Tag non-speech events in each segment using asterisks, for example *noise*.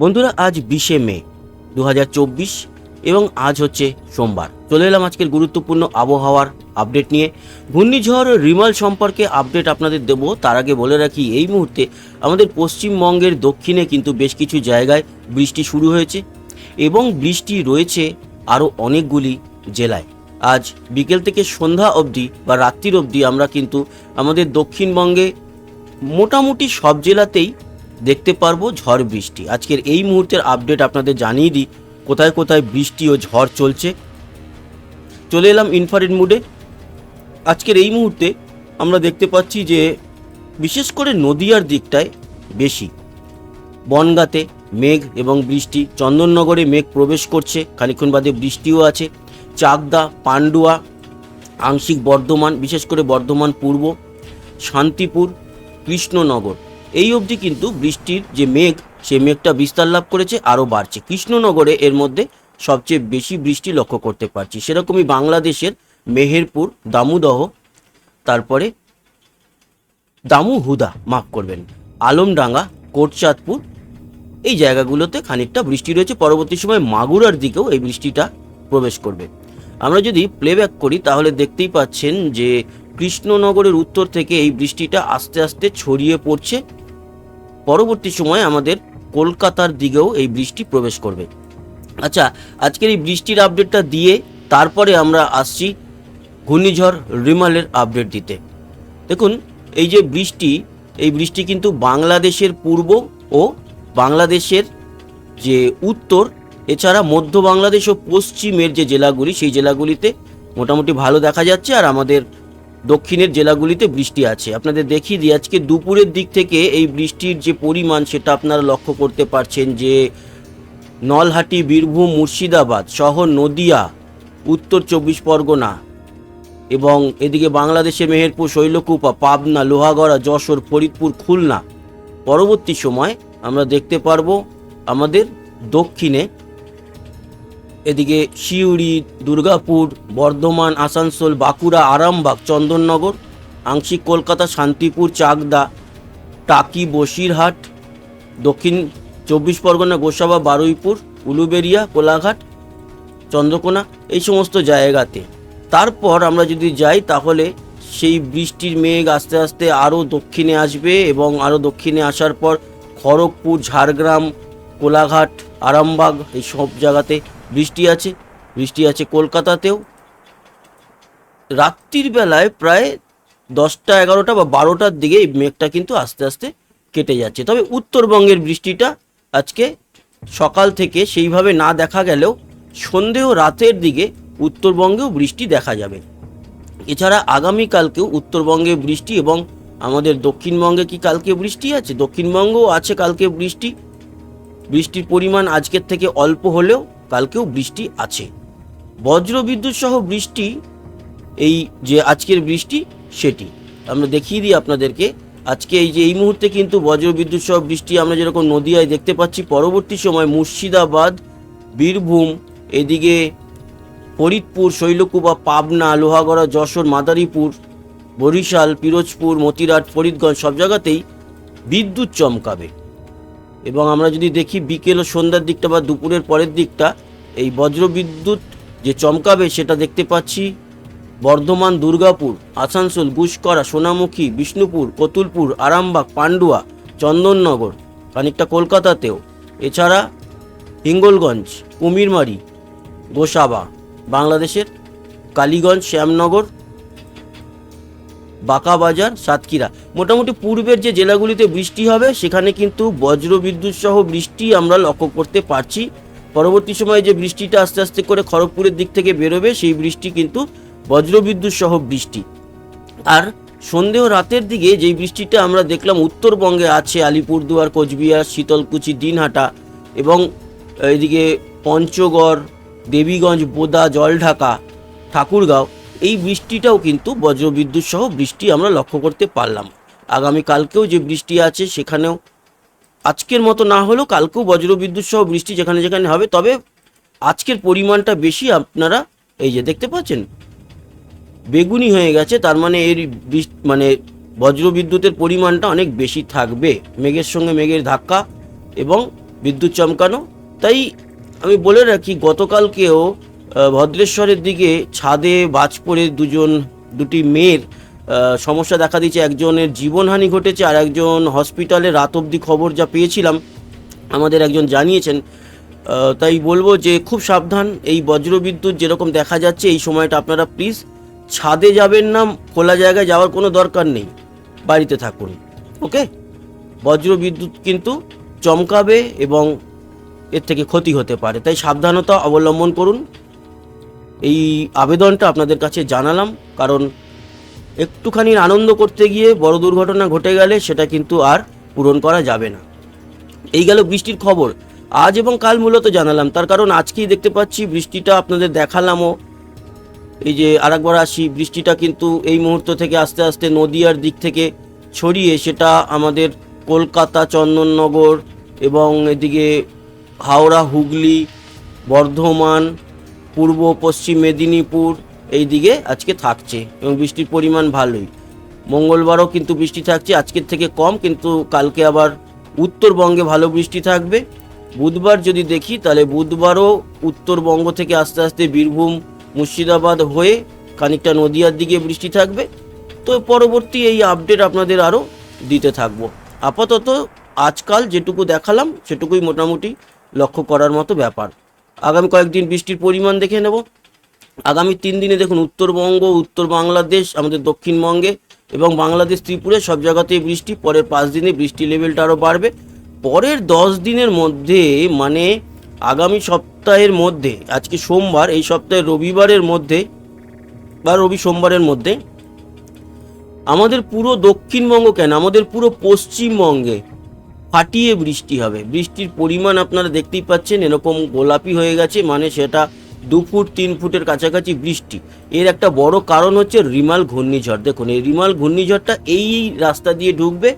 বন্ধুরা, আজ বিশে মে দু হাজার চব্বিশ এবং আজ হচ্ছে সোমবার। চলে এলাম আজকের গুরুত্বপূর্ণ আবহাওয়ার আপডেট নিয়ে। ঘূর্ণিঝড় রিমাল সম্পর্কে আপডেট আপনাদের দেবো। তার আগে বলে রাখি, এই মুহূর্তে আমাদের পশ্চিমবঙ্গের দক্ষিণে কিন্তু বেশ কিছু জায়গায় বৃষ্টি শুরু হয়েছে এবং বৃষ্টি রয়েছে আরও অনেকগুলি জেলায়। আজ বিকেল থেকে সন্ধ্যা অবধি বা রাত্রির অবধি আমরা কিন্তু আমাদের দক্ষিণবঙ্গে মোটামুটি সব জেলাতেই দেখতে পারব ঝড় বৃষ্টি। আজকের এই মুহূর্তের আপডেট আপনাদের জানিয়ে দিই, কোথায় কোথায় বৃষ্টি ও ঝড় চলছে। চলে এলাম ইনফারেড মুডে আজকের এই মুহূর্তে আমরা দেখতে পাচ্ছি যে, বিশেষ করে নদিয়ার দিকটায় বেশি। বনগাঁতে মেঘ এবং বৃষ্টি, চন্দননগরে মেঘ প্রবেশ করছে খানিক্ষণ বাদে বৃষ্টিও আছে। চাকদা, পান্ডুয়া, আংশিক বর্ধমান, বিশেষ করে বর্ধমান পূর্ব, শান্তিপুর, কৃষ্ণনগর। এই অবধি কিন্তু বৃষ্টির যে মেঘ, সে মেঘটা বিস্তার লাভ করেছে, আরও বাড়ছে। কৃষ্ণনগরে এর মধ্যে সবচেয়ে বেশি বৃষ্টি লক্ষ্য করতে পারছি। সেরকমই বাংলাদেশের মেহেরপুর, দামুদহ, তারপরে দামু হুদা, মাফ করবেন, আলমডাঙ্গা, কোটচাঁদপুর, এই জায়গাগুলোতে খানিকটা বৃষ্টি রয়েছে। পরবর্তী সময় মাগুরার দিকেও এই বৃষ্টিটা প্রবেশ করবে। আমরা যদি প্লেব্যাক করি, তাহলে দেখতেই পাচ্ছেন যে কৃষ্ণনগরের উত্তর থেকে এই বৃষ্টিটা আস্তে আস্তে ছড়িয়ে পড়ছে। পরবর্তী সময়ে আমাদের কলকাতার দিকেও এই বৃষ্টি প্রবেশ করবে। আচ্ছা আজকের এই বৃষ্টির আপডেটটা দিয়ে তারপরে আমরা আসছি ঘূর্ণিঝড় রিমালের আপডেট দিতে। দেখুন, এই যে বৃষ্টি, এই বৃষ্টি কিন্তু বাংলাদেশের পূর্ব ও বাংলাদেশের যে উত্তর, এছাড়া মধ্য বাংলাদেশ ও পশ্চিমের যে জেলাগুলি, সেই জেলাগুলিতে মোটামুটি ভালো দেখা যাচ্ছে। আর আমাদের দক্ষিণের জেলাগুলিতে বৃষ্টি আছে। আপনাদের দেখিয়ে দিই, আজকে দুপুরের দিক থেকে এই বৃষ্টির যে পরিমাণ, সেটা আপনারা লক্ষ্য করতে পারছেন যে নলহাটি, বীরভূম, মুর্শিদাবাদ শহর নদিয়া, উত্তর চব্বিশ পরগনা এবং এদিকে বাংলাদেশে মেহেরপুর, শৈলকুপা, পাবনা, লোহাগড়া, যশোর, ফরিদপুর, খুলনা। পরবর্তী সময় আমরা দেখতে পারব আমাদের দক্ষিণে এদিকে শিউড়ি দুর্গাপুর, বর্ধমান, আসানসোল, বাঁকুড়া, আরামবাগ, চন্দননগর, আংশিক কলকাতা, শান্তিপুর, চাকদা, টাকি, বসিরহাট, দক্ষিণ চব্বিশ পরগনা, গোসাবা, বারুইপুর, উলুবেরিয়া, কোলাঘাট, চন্দ্রকোনা, এই সমস্ত জায়গাতে। তারপর আমরা যদি যাই, তাহলে সেই বৃষ্টির মেঘ আস্তে আস্তে আরও দক্ষিণে আসবে এবং আরও দক্ষিণে আসার পর খড়গপুর, ঝাড়গ্রাম, কোলাঘাট, আরামবাগ, এই সব জায়গাতে বৃষ্টি আছে বৃষ্টি আছে কলকাতাতেও। রাত্রির বেলায় প্রায় দশটা এগারোটা বা বারোটার দিকে এই মেঘটা কিন্তু আস্তে আস্তে কেটে যাচ্ছে। তবে উত্তরবঙ্গের বৃষ্টিটা আজকে সকাল থেকে সেইভাবে না দেখা গেলেও সন্ধে ও রাতের দিকে উত্তরবঙ্গেও বৃষ্টি দেখা যাবে। এছাড়া আগামীকালকেও উত্তরবঙ্গে বৃষ্টি এবং আমাদের দক্ষিণবঙ্গে কি কালকে বৃষ্টি আছে? দক্ষিণবঙ্গও আছে কালকে বৃষ্টি। বৃষ্টির পরিমাণ আজকের থেকে অল্প হলেও কালকেও বৃষ্টি আছে। বজ্র বিদ্যুৎ সহ বৃষ্টি, এই যে আজকের বৃষ্টি, সেটি। আমরা দেখিয়ে দিই আপনাদেরকে। আজকে এই যে, এই মুহূর্তে কিন্তু বজ্র বিদ্যুৎ সহ বৃষ্টি, আমরা যেরকম নদিয়ায় দেখতে পাচ্ছি, পরবর্তী সময় মুর্শিদাবাদ, বীরভূম, এদিকে ফরিদপুর, শৈলকুপা, পাবনা, লোহাগড়া, যশোর, মাদারীপুর, বরিশাল, পিরোজপুর, মতিরাট, ফরিদগঞ্জ সব জায়গাতেই বিদ্যুৎ চমকাবে। এবং আমরা যদি দেখি বিকেল ও সন্ধ্যার দিকটা বা দুপুরের পরের দিকটা, এই বজ্রবিদ্যুৎ যে চমকাবে সেটা দেখতে পাচ্ছি বর্ধমান, দুর্গাপুর, আসানসোল, গুসকরা, সোনামুখী, বিষ্ণুপুর, কতুলপুর, আরামবাগ, পান্ডুয়া, চন্দননগর, খানিকটা কলকাতাতেও। এছাড়া হিঙ্গলগঞ্জ, কুমিরমারি, গোসাবা, বাংলাদেশের কালীগঞ্জ, শ্যামনগর বাঁকাবাজার, সাতক্ষীরা। মোটামুটি পূর্বের যে জেলাগুলিতে বৃষ্টি হবে, সেখানে কিন্তু বজ্র বিদ্যুৎ সহ বৃষ্টি আমরা লক্ষ্য করতে পারছি। পরবর্তী সময়ে যে বৃষ্টিটা আস্তে আস্তে করে খড়গপুরের দিক থেকে বেরোবে, সেই বৃষ্টি কিন্তু বজ্র বিদ্যুৎ সহ বৃষ্টি। আর সন্ধে ও রাতের দিকে যেই বৃষ্টিটা আমরা দেখলাম, উত্তরবঙ্গে আছে আলিপুরদুয়ার, কোচবিহার, শীতলকুচি, দিনহাটা এবং এদিকে পঞ্চগড়, দেবীগঞ্জ, বোদা, জলঢাকা, ঠাকুরগাঁও। এই বৃষ্টিটাও কিন্তু বজ্রবিদ্যুৎ সহ বৃষ্টি আমরা লক্ষ্য করতে পারলাম। আগামীকালকেও যে বৃষ্টি আছে সেখানেও আজকের মতো না হলেও কালকেও বজ্রবিদ্যুৎ সহ বৃষ্টি যেখানে যেখানে হবে, তবে আজকের পরিমাণটা বেশি আপনারা এই যে দেখতে পাচ্ছেন, বেগুনি হয়ে গেছে, তার মানে এর মানে বজ্রবিদ্যুতের পরিমাণটা অনেক বেশি থাকবে। মেঘের সঙ্গে মেঘের ধাক্কা এবং বিদ্যুৎ চমকানো। তাই আমি বলে রাখি, গতকালকেও ভদ্রেশ্বরের দিকে ছাদে বাজ পড়ে দুজন, দুটি মেয়ের সমস্যা দেখা দিয়েছে। একজনের জীবনহানি ঘটেছে আর একজন হসপিটালে রাত অবধি খবর যা পেয়েছিলাম, আমাদের একজন জানিয়েছেন। তাই বলব যে খুব সাবধান, এই বজ্রবিদ্যুৎ যেরকম দেখা যাচ্ছে এই সময়টা আপনারা প্লিজ ছাদে যাবেন না, খোলা জায়গায় যাওয়ার কোনো দরকার নেই, বাড়িতে থাকুন ওকে বজ্রবিদ্যুৎ কিন্তু চমকাবে এবং এর থেকে ক্ষতি হতে পারে। তাই সাবধানতা অবলম্বন করুন এই আবেদনটা আপনাদের কাছে জানালাম, কারণ একটুখানি আনন্দ করতে গিয়ে বড় দুর্ঘটনা ঘটে গেলে সেটা কিন্তু আর পূরণ করা যাবে না। এই গেল বৃষ্টির খবর। আজ এবং কাল মূলত জানালাম, তার কারণ আজকেই দেখতে পাচ্ছি বৃষ্টিটা আপনাদের দেখালামও। এই যে আরেকবার আসি, বৃষ্টিটা কিন্তু এই মুহূর্ত থেকে আস্তে আস্তে নদিয়ার দিক থেকে ছড়িয়ে সেটা আমাদের কলকাতা, চন্দননগর এবং এদিকে হাওড়া, হুগলি, বর্ধমান পূর্ব, পশ্চিম মেদিনীপুর এই দিকে আজকে থাকছে এবং বৃষ্টির পরিমাণ ভালোই। মঙ্গলবারও কিন্তু বৃষ্টি থাকছে, আজকের থেকে কম, কিন্তু কালকে আবার উত্তরবঙ্গে ভালো বৃষ্টি থাকবে। বুধবার যদি দেখি, তাহলে বুধবারও উত্তরবঙ্গ থেকে আস্তে আস্তে বীরভূম, মুর্শিদাবাদ হয়ে খানিকটা নদিয়ার দিকে বৃষ্টি থাকবে। তো পরবর্তী এই আপডেট আপনাদের আরও দিতে থাকব। আপাতত আজকাল যেটুকু দেখালাম, সেটুকুই মোটামুটি লক্ষ্য করার মতো ব্যাপার। আগামী কয়েকদিন বৃষ্টির পরিমাণ দেখে নেব। আগামী তিন দিনে দেখুন উত্তরবঙ্গ, উত্তর বাংলাদেশ, আমাদের দক্ষিণবঙ্গে এবং বাংলাদেশ, ত্রিপুরে সব জায়গাতেই বৃষ্টি। পরের পাঁচ দিনে বৃষ্টি লেভেলটা আরও বাড়বে। পরের দশ দিনের মধ্যে মানে আগামী সপ্তাহের মধ্যে, আজকে সোমবার, এই সপ্তাহের রবিবারের মধ্যে বা রবি সোমবারের মধ্যে আমাদের পুরো দক্ষিণবঙ্গ কেন? আমাদের পুরো পশ্চিমবঙ্গে ফাটিয়ে বৃষ্টি হবে। বৃষ্টির পরিমাণ আপনারা দেখতেই পাচ্ছেন, এরকম গোলাপি হয়ে গেছে মানে সেটা দু ফুট, তিন ফুটের কাছাকাছি বৃষ্টি। এর একটা বড় কারণ হচ্ছে রিমাল ঘূর্ণিঝড়। দেখুন, এই রিমাল ঘূর্ণিঝড়টা এই রাস্তা দিয়ে ঢুকবে,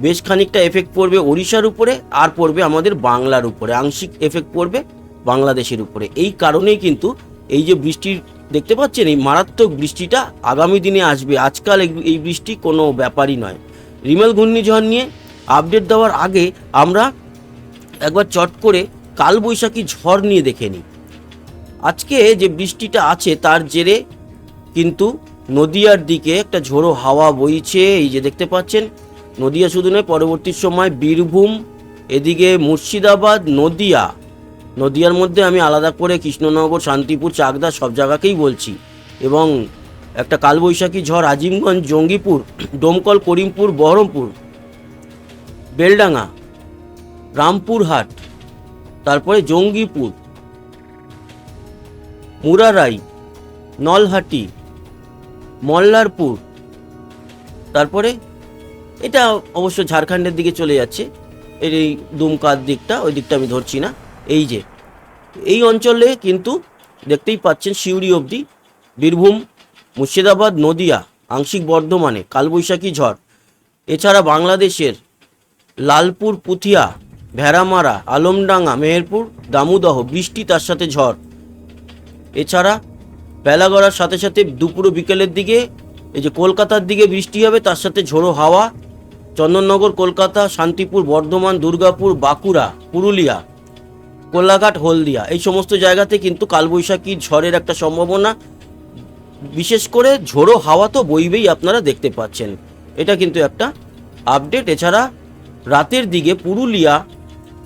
বেশ খানিকটা এফেক্ট পড়বে ওড়িশার উপরে, আর পড়বে আমাদের বাংলার উপরে। আংশিক এফেক্ট পড়বে বাংলাদেশের উপরে। এই কারণেই কিন্তু এই যে বৃষ্টির দেখতে পাচ্ছেন, এই মারাত্মক বৃষ্টিটা আগামী দিনে আসবে। আজকাল এই- বৃষ্টি কোনো ব্যাপারই নয়। রিমাল ঘূর্ণিঝড় নিয়ে আপডেট দেওয়ার আগে আমরা একবার চট করে কালবৈশাখী ঝড় নিয়ে দেখে নিই। আজকে যে বৃষ্টিটা আছে তার জেরে কিন্তু নদিয়ার দিকে একটা ঝোড়ো হাওয়া বইছে, এই যে দেখতে পাচ্ছেন। নদিয়া শুধু নয়, পরবর্তী সময় বীরভূম, এদিকে মুর্শিদাবাদ, নদিয়া। নদিয়ার মধ্যে আমি আলাদা করে কৃষ্ণনগর, শান্তিপুর, চাকদা সব জায়গাকেই বলছি। এবং একটা কালবৈশাখী ঝড় আজিমগঞ্জ, জঙ্গিপুর, *clears throat* ডোমকল, করিমপুর, বহরমপুর বেলডাঙ্গা, রামপুরহাট, তারপরে জঙ্গিপুর, মুরারাই, নলহাটি, মল্লারপুর, তারপরে এটা অবশ্য ঝাড়খণ্ডের দিকে চলে যাচ্ছে। এর এই দুমকার দিকটা, ওই দিকটা আমি ধরছি না। এই যে, এই অঞ্চলে কিন্তু দেখতেই পাচ্ছেন সিউড়ি অবধি বীরভূম, মুর্শিদাবাদ, নদিয়া, আংশিক বর্ধমানে কালবৈশাখী ঝড়। এছাড়া বাংলাদেশের লালপুর, পুথিয়া, ভেড়ামারা, আলমডাঙ্গা, মেহেরপুর, দামুদহ, বৃষ্টি, তার সাথে ঝড়। এছাড়া বেলা গড়ার সাথে সাথে দুপুর বিকেলের দিকে এই যে কলকাতার দিকে বৃষ্টি হবে, তার সাথে ঝোড়ো হাওয়া। চন্দননগর, কলকাতা, শান্তিপুর, বর্ধমান, দুর্গাপুর, বাঁকুড়া, পুরুলিয়া, কোলাঘাট, হলদিয়া, এই সমস্ত জায়গাতে কিন্তু কালবৈশাখী ঝড়ের একটা সম্ভাবনা। বিশেষ করে ঝোড়ো হাওয়া তো বইবেই, আপনারা দেখতে পাচ্ছেন। এটা কিন্তু একটা আপডেট এছাড়া রাতের দিকে পুরুলিয়া,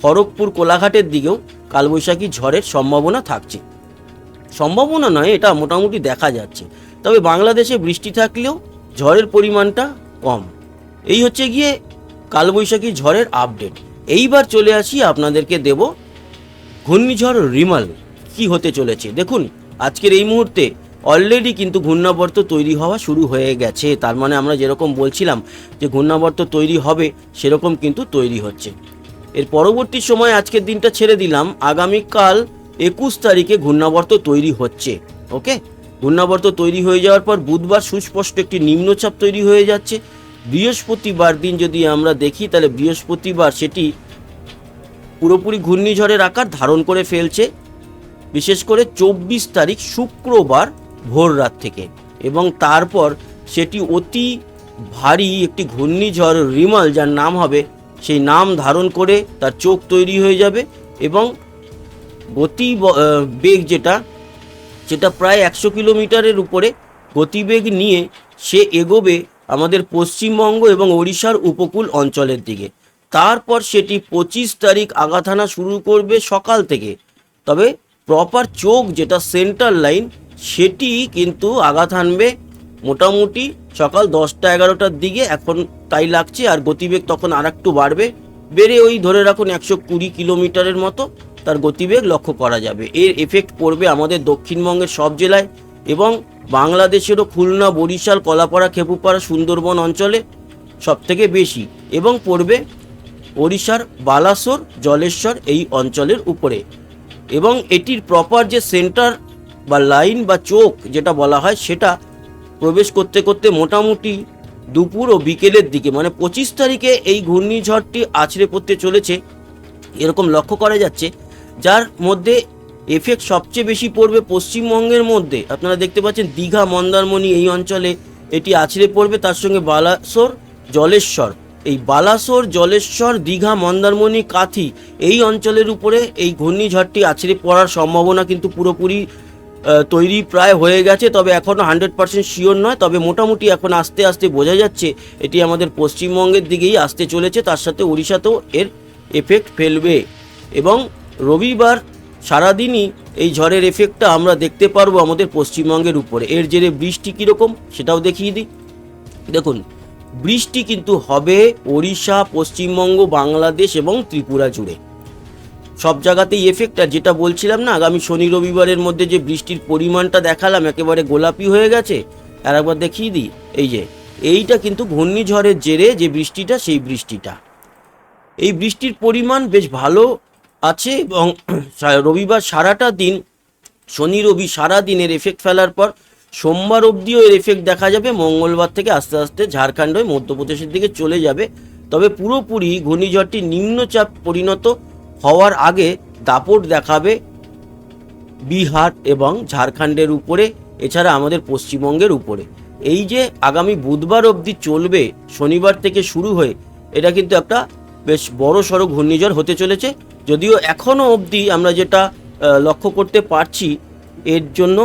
খড়গপুর, কোলাঘাটের দিকেও কালবৈশাখী ঝড়ের সম্ভাবনা থাকছে। সম্ভাবনা নয়, এটা মোটামুটি দেখা যাচ্ছে। তবে বাংলাদেশে বৃষ্টি থাকলেও ঝড়ের পরিমাণটা কম। এই হচ্ছে গিয়ে কালবৈশাখী ঝড়ের আপডেট। এইবার চলে আসি, আপনাদেরকে দেব ঘূর্ণিঝড় রিমাল কি হতে চলেছে। দেখুন, আজকের এই মুহূর্তে অলরেডি কিন্তু ঘূর্ণাবর্ত তৈরি হওয়া শুরু হয়ে গেছে। তার মানে আমরা যেরকম বলছিলাম যে ঘূর্ণাবর্ত তৈরি হবে, সেরকম কিন্তু তৈরি হচ্ছে। এর পরবর্তী সময় আজকের দিনটা ছেড়ে দিলাম। আগামীকাল একুশ তারিখে ঘূর্ণাবর্ত তৈরি হচ্ছে, ওকে? ঘূর্ণাবর্ত তৈরি হয়ে যাওয়ার পর বুধবার সুস্পষ্ট একটি নিম্নচাপ তৈরি হয়ে যাচ্ছে। বৃহস্পতিবার দিন যদি আমরা দেখি, তাহলে বৃহস্পতিবার সেটি পুরোপুরি ঘূর্ণিঝড়ের আকার ধারণ করে ফেলছে। বিশেষ করে চব্বিশ তারিখ শুক্রবার ভোর রাত থেকে। এবং তারপর সেটি অতি ভারী একটি ঘূর্ণিঝড় রিমাল, যার নাম হবে, সেই নাম ধারণ করে তার চোখ তৈরি হয়ে যাবে এবং গতি বেগ যেটা, সেটা প্রায় একশো কিলোমিটারের উপরে গতিবেগ নিয়ে সে এগোবে আমাদের পশ্চিমবঙ্গ এবং ওড়িশার উপকূল অঞ্চলের দিকে। তারপর সেটি পঁচিশ তারিখ হানা শুরু করবে সকাল থেকে। তবে প্রপার চোখ যেটা সেন্টার লাইন সেটি কিন্তু আঘাত হানবে। মোটামুটি সকাল দশটা এগারোটার দিকে এখন তাই লাগছে, আর গতিবেগ তখন আর একটু বাড়বে। বেড়ে ওই ধরে রাখুন একশো কুড়ি কিলোমিটারের মতো তার গতিবেগ লক্ষ্য করা যাবে। এর এফেক্ট পড়বে আমাদের দক্ষিণবঙ্গের সব জেলায় এবং বাংলাদেশেরও খুলনা, বরিশাল, কলাপাড়া, খেপুপাড়া, সুন্দরবন অঞ্চলে সব থেকে বেশি এবং পড়বে ওড়িশার বালাসোর, জলেশ্বর এই অঞ্চলের উপরে। এবং এটির প্রপার যে সেন্টার বা লাইন বা চোখ যেটা বলা হয় সেটা প্রবেশ করতে করতে মোটামুটি দুপুর ও বিকেলের দিকে মানে পঁচিশ তারিখে এই ঘূর্ণিঝড়টি আছড়ে পড়তে চলেছে। এরকম লক্ষ্য করা যাচ্ছে। যার মধ্যে এফেক্ট সবচেয়ে বেশি পড়বে পশ্চিমবঙ্গের মধ্যে। আপনারা দেখতে পাচ্ছেন দীঘা, মন্দারমণি এই অঞ্চলে এটি আছড়ে পড়বে। তার সঙ্গে বালাসোর, জলেশ্বর। এই বালাসোর, জলেশ্বর, দীঘা, মন্দারমণি, কাথি এই অঞ্চলের উপরে এই ঘূর্ণিঝড়টি আছড়ে পড়ার সম্ভাবনা কিন্তু পুরোপুরি তৈরি প্রায় হয়ে গেছে, তবে এখনও হান্ড্রেড পার্সেন্ট শিওর নয়। তবে মোটামুটি এখন আস্তে আস্তে বোঝা যাচ্ছে, এটি আমাদের পশ্চিমবঙ্গের দিকেই আসতে চলেছে, তার সাথে উড়িষ্যাতেও এর এফেক্ট ফেলবে। এবং রবিবার সারাদিনই এই ঝড়ের এফেক্টটা আমরা দেখতে পারব আমাদের পশ্চিমবঙ্গের উপরে। এর জেরে বৃষ্টি কীরকম সেটাও দেখিয়ে দিই। দেখুন, বৃষ্টি কিন্তু হবে ওড়িশা, পশ্চিমবঙ্গ, বাংলাদেশ এবং ত্রিপুরা জুড়ে। সব জায়গাতেই এফেক্ট আর যেটা বলছিলাম না, আগামী শনি রবিবারের মধ্যে যে বৃষ্টির পরিমাণটা দেখালাম, একেবারে গোলাপি হয়ে গেছে, আর একবার দেখিয়ে দিই, এই যে, এইটা কিন্তু ঘূর্ণিঝড়ের জেরে যে বৃষ্টিটা, সেই বৃষ্টিটা। এই বৃষ্টির পরিমাণ বেশ ভালো আছে, এবং *clears throat* রবিবার সারাটা দিন, শনি রবি সারা দিনের এফেক্ট ফেলার পর, সোমবার অবধিও এর এফেক্ট দেখা যাবে, মঙ্গলবার থেকে আস্তে আস্তে ঝাড়খণ্ড হয়ে মধ্যপ্রদেশের দিকে চলে যাবে। তবে পুরোপুরি ঘূর্ণিঝড়টি নিম্নচাপ পরিণত হওয়ার আগে দাপট দেখাবে বিহার এবং ঝাড়খণ্ডের উপরে, এছাড়া আমাদের পশ্চিমবঙ্গের উপরে। এই যে আগামী বুধবার অবধি চলবে, শনিবার থেকে শুরু হয়ে, এটা কিন্তু একটা বেশ বড় সড়ো ঘূর্ণিঝড় হতে চলেছে। যদিও এখনও অবধি আমরা যেটা লক্ষ্য করতে পারছি, এর জন্য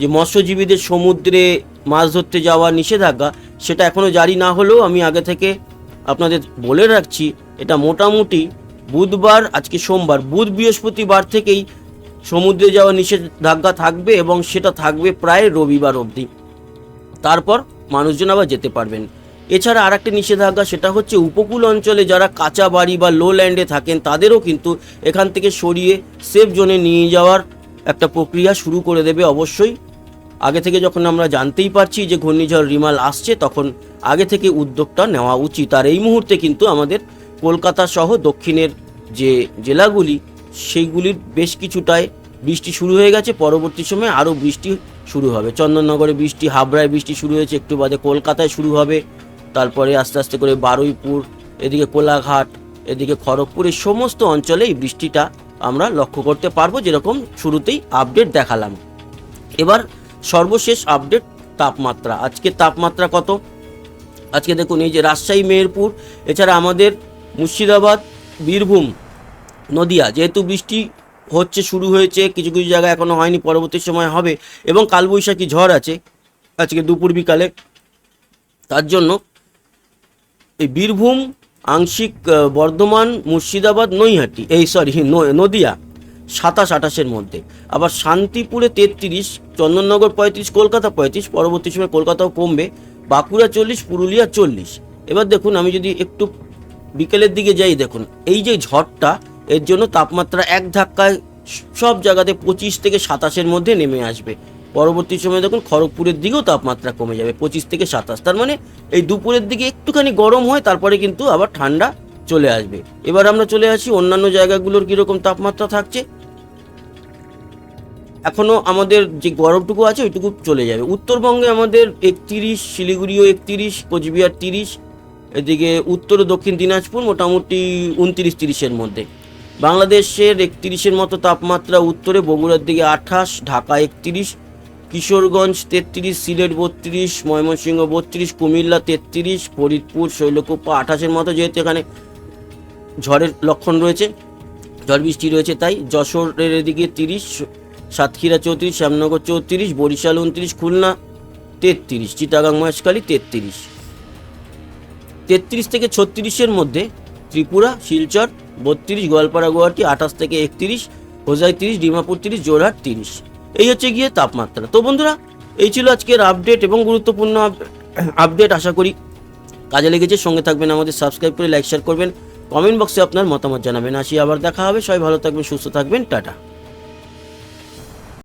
যে মৎস্যজীবীদের সমুদ্রে মাছ ধরতে যাওয়া নিষেধাজ্ঞা, সেটা এখনও জারি না হলেও আমি আগে থেকে আপনাদের বলে রাখছি, এটা মোটামুটি বুধবার, আজকে সোমবার, বুধ বৃহস্পতিবার থেকেই সমুদ্রে যাওয়া নিষেধাজ্ঞা থাকবে এবং সেটা থাকবে প্রায় রবিবার অবধি। তারপর মানুষজন আবার যেতে পারবেন। এছাড়া আর একটা নিষেধাজ্ঞা, সেটা হচ্ছে উপকূল অঞ্চলে যারা কাঁচা বাড়ি বা লো ল্যান্ডে থাকেন, তাদেরও কিন্তু এখান থেকে সরিয়ে সেফ জোনে নিয়ে যাওয়ার একটা প্রক্রিয়া শুরু করে দেবে অবশ্যই। আগে থেকে যখন আমরা জানতেই পারছি যে ঘূর্ণিঝড় রিমাল আসছে, তখন আগে থেকে উদ্যোগটা নেওয়া উচিত। আর এই মুহূর্তে কিন্তু আমাদের কলকাতা সহ দক্ষিণের যে জেলাগুলি, সেইগুলির বেশ কিছুটায় বৃষ্টি শুরু হয়ে গেছে। পরবর্তী সময়ে আরও বৃষ্টি শুরু হবে। চন্দননগরে বৃষ্টি, হাবড়ায় বৃষ্টি শুরু হয়েছে, একটু বাদে কলকাতায় শুরু হবে। তারপরে আস্তে আস্তে করে বারুইপুর, এদিকে কোলাঘাট, এদিকে খড়গপুর, এই সমস্ত অঞ্চলে এই বৃষ্টিটা আমরা লক্ষ্য করতে পারব। যেরকম শুরুতেই আপডেট দেখালাম। এবার সর্বশেষ আপডেট তাপমাত্রা। আজকে তাপমাত্রা কত? আজকে দেখুন, এই যে রাজশাহী, মেহেরপুর, এছাড়া আমাদের মুর্শিদাবাদ, বীরভূম, নদিয়া। যেহেতু বৃষ্টি হচ্ছে, শুরু হয়েছে, কিছু কিছু জায়গায় এখনও হয়নি, পরবর্তী সময় হবে এবং কালবৈশাখী ঝড় আছে আজকে দুপুর বিকালে। তার জন্য এই বীরভূম, আংশিক বর্ধমান, মুর্শিদাবাদ, নৈহাটি, এই সরি নদিয়া, সাতাশ আঠাশের মধ্যে। আবার শান্তিপুরে তেত্রিশ, চন্দননগর পঁয়ত্রিশ, কলকাতা পঁয়ত্রিশ, পরবর্তী সময় কলকাতাও কমবে। বাঁকুড়া চল্লিশ, পুরুলিয়া চল্লিশ। এবার দেখুন, আমি যদি একটু বিকেলের দিকে যাই দেখুন, এই যে ঝড়টা, এর জন্য তাপমাত্রা এক ধাক্কায় সব জায়গাতে পঁচিশ থেকে সাতাশের মধ্যে নেমে আসবে। পরবর্তী সময় দেখুন, খড়গপুরের দিকেও তাপমাত্রা কমে যাবে, পঁচিশ থেকে সাতাশ। তার মানে এই দুপুরের দিকে একটুখানি গরম হয়, তারপরে কিন্তু আবার ঠান্ডা চলে আসবে। এবার আমরা চলে আসি অন্যান্য জায়গাগুলোর কীরকম তাপমাত্রা থাকছে। এখনও আমাদের যে গরমটুকু আছে, ওইটুকু চলে যাবে। উত্তরবঙ্গে আমাদের একত্রিশ, শিলিগুড়িও একত্রিশ, কোচবিহার তিরিশ এদিকে উত্তর ও দক্ষিণ দিনাজপুর মোটামুটি উনত্রিশ তিরিশের মধ্যে। বাংলাদেশের একত্রিশের মতো তাপমাত্রা উত্তরে, বগুড়ার দিকে আঠাশ, ঢাকা একত্রিশ, কিশোরগঞ্জ তেত্রিশ, সিলেট বত্রিশ, ময়মনসিংহ বত্রিশ, কুমিল্লা তেত্রিশ, ফরিদপুর, শৈলকুপা আঠাশের মতো যেহেতু এখানে ঝড়ের লক্ষণ রয়েছে, ঝড় বৃষ্টি রয়েছে, তাই যশোরের এদিকে তিরিশ, সাতক্ষীরা চৌত্রিশ, শ্যামনগর চৌত্রিশ, বরিশাল উনত্রিশ, খুলনা তেত্রিশ, চিটাগাং মহেশখালী তেত্রিশ। তেত্রিশ থেকে ছত্রিশের মধ্যে ত্রিপুরা, শিলচর, বত্রিশ, গোয়ালপাড়া গুয়াহাটি আঠাশ থেকে একত্রিশ, হোজাই তিরিশ, ডিমাপুর তিরিশ জোরহাট তিরিশ। এই হচ্ছে গিয়ে তাপমাত্রা। তো বন্ধুরা, এই ছিল আজকের আপডেট এবং গুরুত্বপূর্ণ আপডেট আশা করি। কাজে লেগেছে, সঙ্গে থাকবেন আমাদের সাবস্ক্রাইব করে লাইক শেয়ার করবেন। কমেন্ট বক্সে আপনার মতামত জানাবেন। আসি আবার দেখা হবে। সবাই ভালো থাকবেন, সুস্থ থাকবেন। টাটা।